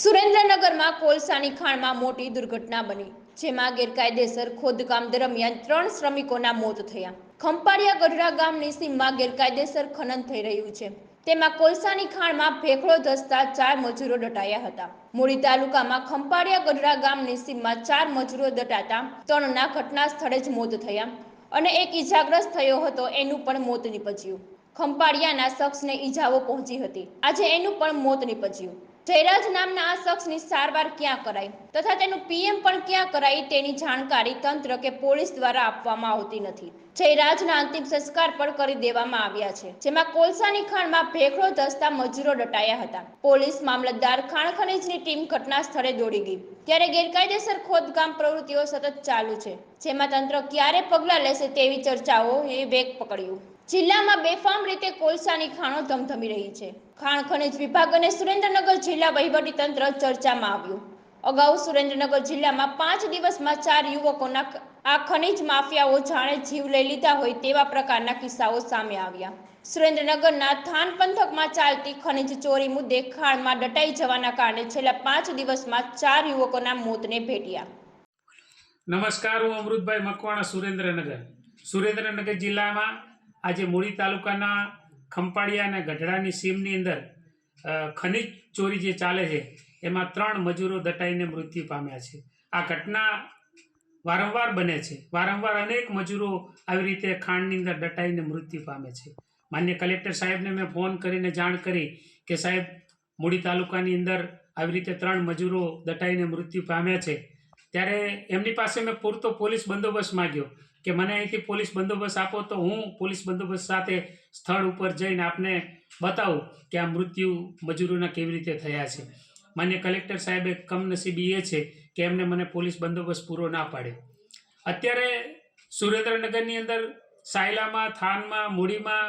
સુરેન્દ્રનગરમાં કોલસાની ખાણમાં મોટી દુર્ઘટના બની, જેમાં ગેરકાયદેસર ખોદકામ દરમિયાન ત્રણ શ્રમિકોના મોત થયા. ખંપાળિયા ગઢડા ગામની સીમમાં ગેરકાયદેસર ખનન થઈ રહ્યું છે. તેમાં કોલસાની ખાણમાં ભેખડો ધસતા ચાર મજૂરો દટાયા હતા. મૂળી તાલુકામાં ખંપાળિયા ગઢડા ગામની સીમમાં ચાર મજૂરો દટાતા ત્રણના ઘટના સ્થળે જ મોત થયા અને એક ઈજાગ્રસ્ત થયો હતો, એનું પણ મોત નીપજ્યું. ખંપાળિયાના શખ્સને ઈજાઓ પહોંચી હતી. આજે એનું પણ મોત નીપજ્યું. જયરાજ નામના આ શખ્સની સારવાર ક્યાં કરાઈ? તથા તેનું પીએમ પણ ક્યાં કરાઈ તેની જાણકારી તંત્ર કે પોલીસ દ્વારા આપવામાં આવતી નથી. જયરાજના અંતિમ સંસ્કાર પણ કરી દેવામાં આવ્યા છે, જેમાં કોલસાની ખાણમાં ભેખડો ધસતા મજૂરો દટાયા હતા. પોલીસ મામલતદાર ખાણ ખનીજની ટીમ ઘટના સ્થળે દોડી ગઈ, ત્યારે ગેરકાયદેસર ખોદકામ પ્રવૃત્તિઓ સતત ચાલુ છે, જેમાં તંત્ર ક્યારે પગલાં લેશે તેવી ચર્ચાઓ એ વેગ પકડ્યું. જિલ્લામાં બેફામ રીતે કોલસાની ખાણો ધમધમી રહી છે. ખાણ ખનિજ વિભાગ અને સુરેન્દ્રનગર જિલ્લા વહીવટી તંત્ર ચર્ચામાં આવ્યું. અગાઉ સુરેન્દ્રનગર જિલ્લામાં પાંચ દિવસમાં ચાર યુવકોના આ ખનિજ માફિયાઓ જાણે જીવ લઈ લીધા હોય તેવા પ્રકારના કિસ્સાઓ સામે આવ્યા. સુરેન્દ્રનગરના થાન પંથકમાં ચાલતી ખનિજ ચોરી મુદ્દે ખાણમાં દટાઈ જવાના કારણે છેલ્લા પાંચ દિવસમાં ચાર યુવકોના મોતને ભેટ્યા. નમસ્કાર, હું અમૃતભાઈ મકવાણા, સુરેન્દ્રનગર. સુરેન્દ્રનગર જિલ્લામાં આજે મૂળી તાલુકાના ખંપાળિયા અને ગઢડાની સીમની અંદર ખનિજ ચોરી જે ચાલે છે એમાં ત્રણ મજૂરો દટાઈને મૃત્યુ પામ્યા છે. આ ઘટના વારંવાર બને છે. વારંવાર અનેક મજૂરો આવી રીતે ખાણની અંદર દટાઈને મૃત્યુ પામે છે. માન્ય કલેક્ટર સાહેબને મેં ફોન કરીને જાણ કરી કે સાહેબ, મૂડી તાલુકાની અંદર આવી રીતે ત્રણ મજૂરો દટાઈને મૃત્યુ પામ્યા છે. ત્યારે એમની પાસે મેં પૂરતો પોલીસ બંદોબસ્ત માગ્યો કે મને અહીંથી પોલીસ બંદોબસ્ત આપો તો હું પોલીસ બંદોબસ્ત સાથે સ્થળ ઉપર જઈને આપને બતાવું કે આ મૃત્યુ મજૂરોના કેવી રીતે થયા છે. માન્ય કલેક્ટર સાહેબે કમનસીબી એ છે કે એમને મને પોલીસ બંદોબસ્ત પૂરો ના પાડે. અત્યારે સુરેન્દ્રનગરની અંદર સાયલામાં, થાનમાં, મૂડીમાં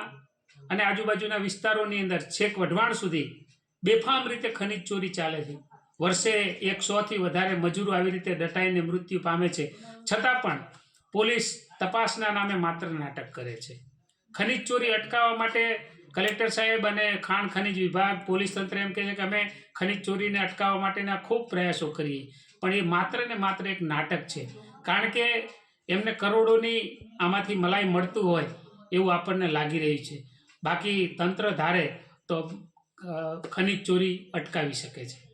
અને આજુબાજુના વિસ્તારોની અંદર છેક વઢવાણ સુધી બેફામ રીતે ખનિજ ચોરી ચાલે છે. વર્ષે એકસોથી વધારે મજૂરો આવી રીતે દટાઈને મૃત્યુ પામે છે. છતાં પણ પોલીસ તપાસના નામે માત્ર નાટક કરે છે. ખનિજ ચોરી અટકાવવા માટે કલેક્ટર સાહેબ અને ખાણ ખનિજ વિભાગ, પોલીસ તંત્ર એમ કહે છે કે અમે ખનિજ ચોરીને અટકાવવા માટેના ખૂબ પ્રયાસો કરીએ. પણ એ માત્ર ને માત્ર એક નાટક છે. કારણ કે એમને કરોડોની આમાંથી મલાઈ મળતું હોય એવું આપણને લાગી રહ્યું છે. બાકી તંત્ર ધારે તો ખનીજ ચોરી અટકાવી શકે છે.